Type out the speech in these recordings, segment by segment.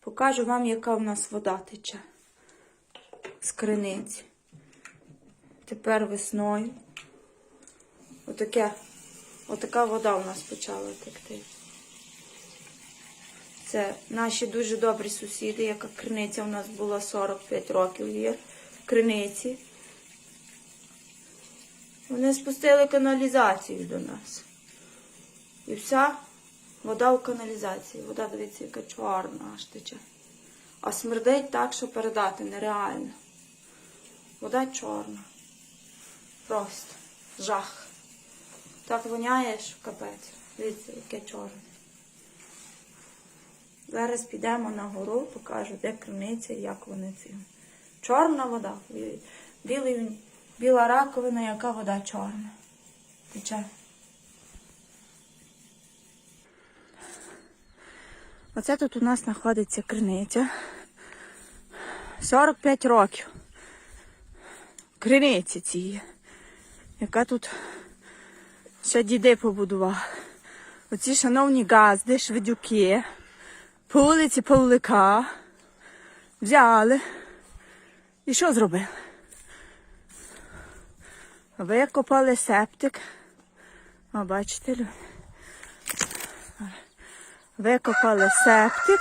Покажу вам, яка в нас вода тече з криниці. Тепер весною. Отаке, отака вода у нас почала текти. Це наші дуже добрі сусіди, яка криниця у нас була 45 років є криниці. Вони спустили каналізацію до нас. І вся вода в каналізації. Вода, дивіться, яка чорна аж тече. А смердить так, що передати нереально. Вода чорна. Просто жах. Так воняє, що капець. Дивіться, яке чорне. Зараз підемо на гору, покажу, де криниця і як вони ці. Чорна вода. Білий, біла раковина, яка вода чорна. Тече. Оце тут у нас знаходиться криниця. 45 років. Криниці цієї, яка тут ще діди побудували. Оці шановні газди, швидюки, вулиці Павлика взяли. І що зробили? Викопали септик. О, бачите, люди? Викопали септик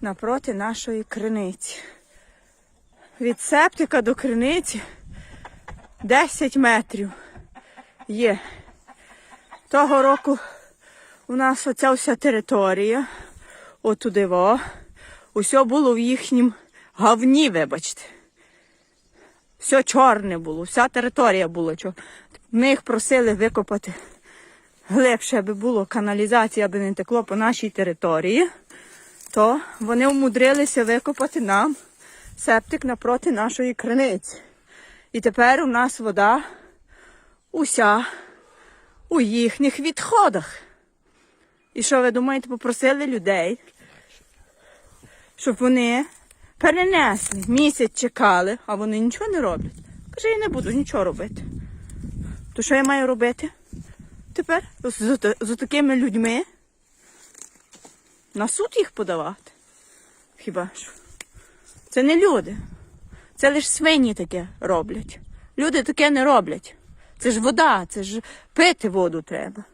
напроти нашої криниці. Від септика до криниці 10 метрів є. Того року у нас оця вся територія, отуди во, усе було в їхнім говні, вибачте. Все чорне було, вся територія була. Ми їх просили викопати глибше, аби було каналізація, аби не текло по нашій території, то вони вмудрилися викопати нам септик напроти нашої криниці. І тепер у нас вода уся у їхніх відходах. І що ви думаєте, попросили людей, щоб вони перенесли, місяць чекали, а вони нічого не роблять. Каже, я не буду нічого робити. То що я маю робити? Тепер з, з, з такими людьми на суд їх подавати. Хіба що? Це не люди. Це лише свині таке роблять. Люди таке не роблять. Це ж вода, це ж пити воду треба.